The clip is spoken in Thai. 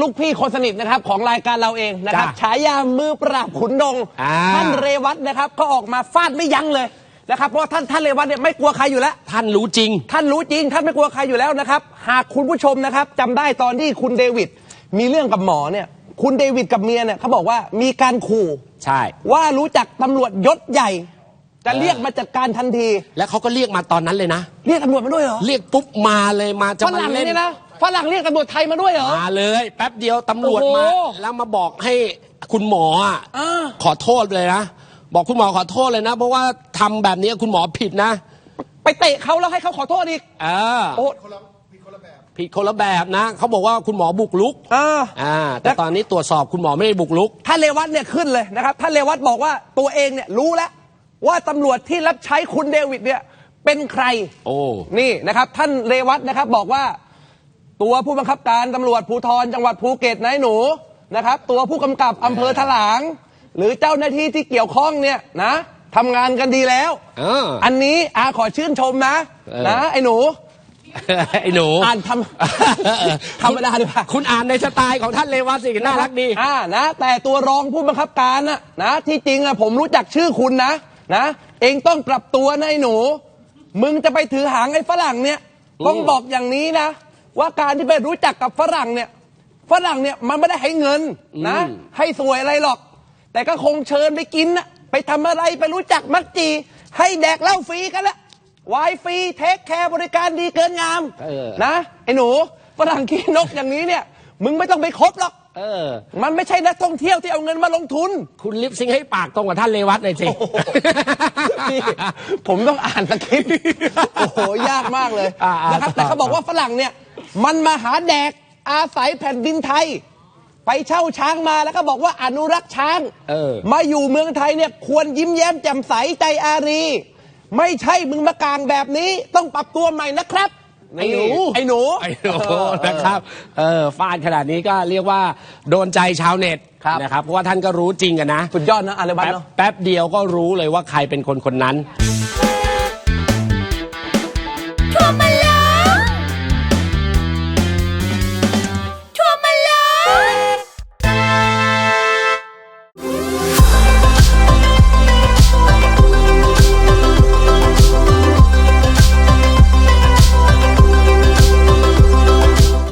ลูกพี่คนสนิทนะครับของรายการเราเองนะครับจ้ะฉายามือปราบขุนดงอ่า ท่านเรวัตนะครับก็ออกมาฟาดไม่ยั้งเลยนะครับเพราะว่าท่านท่านเรวัตเนี่ยไม่กลัวใครอยู่แล้ว ท่านรู้จริง ท่านรู้จริงท่านไม่กลัวใครอยู่แล้วนะครับ หากคุณผู้ชมนะครับจำได้ตอนที่คุณเดวิดมีเรื่องกับหมอเนี่ยคุณเดวิดกับเมียเนี่ยเขาบอกว่ามีการขู่ใช่ ว่ารู้จักตำรวจยศใหญ่ จะเออเรียกมาจัดการทันที แล้วเขาก็เรียกมาตอนนั้นเลยนะ เรียกตำรวจมาด้วยเหรอ เรียกปุ๊บมาเลยมาจะฝมารั่งเล่นเนี่ยนะ ฝรั่งเรียกตำรวจไทยมาด้วยเหรอ มาเลย แป๊บเดียวตำรวจโอ้โหมาแล้วมาบอกให้คุณหมออะอ่า ขอโทษเลยนะ บอกคุณหมอขอโทษเลยนะ เพราะว่าทำแบบนี้คุณหมอผิดนะ ไปเตะเขาแล้วให้เขาขอโทษอีก เออโอ้ผิดคนละแบบนะ เขาบอกว่าคุณหมอบุกลุกอ่าอ่าแต่ตอนนี้ตรวจสอบคุณหมอไม่ได้บุกลุก ท่านเรวัตเนี่ยขึ้นเลยนะครับท่านเรวัตบอกว่าตัวเองเนี่ยรู้แล้วว่าตำรวจที่รับใช้คุณเดวิดเนี่ยเป็นใครโอ้ นี่นะครับท่านเรวัตนะครับบอกว่า ตัวผู้บังคับการตำรวจภูธรจังหวัดภูเก็ตนายหนูนะครับ ตัวผู้กำกับอำเภอถลาง หรือเจ้าหน้าที่ที่เกี่ยวข้องเนี่ยนะทำงานกันดีแล้ว เออ อันนี้อาขอชื่นชมนะเออ นะไอ้หนู ไอ้หนูอ่านทำ ธรรมดาดีกว่า คุณอ่านในสไตล์ของท่านเลวัตสิน่ารักดี อ่านะ แต่ตัวรองผู้บังคับการนะนะที่จริงอะผมรู้จักชื่อคุณนะนะ เองต้องปรับตัวนะไอ้หนู มึงจะไปถือหางไอ้ฝรั่งเนี่ยอืมต้องบอกอย่างนี้นะ ว่าการที่ไปรู้จักกับฝรั่งเนี่ยฝรั่งเนี่ยมันไม่ได้ให้เงินนะ ให้สวยอะไรหรอก แต่ก็คงเชิญไปกินนะไปทำอะไรไปรู้จักมักจี ให้แดกเหล้าฟรีกันละวายฟรีเทคแคร์บริการดีเกินงามเออนะไอ้หนูฝรั่งขี้นกอย่างนี้เนี่ย มึงไม่ต้องไปคบหรอกเออ มันไม่ใช่นักท่องเที่ยวที่เอาเงินมาลงทุน คุณลิปซิงค์ให้ปากตรงกับท่านเลวัตหน่อยสินี่ผมต้องอ่านสคริปต์โอ้โห ยากมากเลยอ่าๆนะครับต่อแต่เขาบอกว่าฝรั่งเนี่ย มันมาหาแดกอาศัยแผ่นดินไทย ไปเช่าช้างมาแล้วก็บอกว่าอนุรักษ์ช้างเออ มาอยู่เมืองไทยเนี่ยควรยิ้มแย้มแจ่มใสใจอารี ไม่ใช่มึงมากลางแบบนี้ ต้องปรับตัวใหม่นะครับไอ้หนูไอ้หนู ไอ้หนูนะครับเออฟาดขนาดนี้ก็เรียกว่าโดนใจชาวเน็ตครับ นะครับเพราะว่าท่านก็รู้จริงกันนะสุดยอดนะอะไรบ้างแป๊บเนาะ แป๊บเดียวก็รู้เลยว่าใครเป็นคนคนนั้น「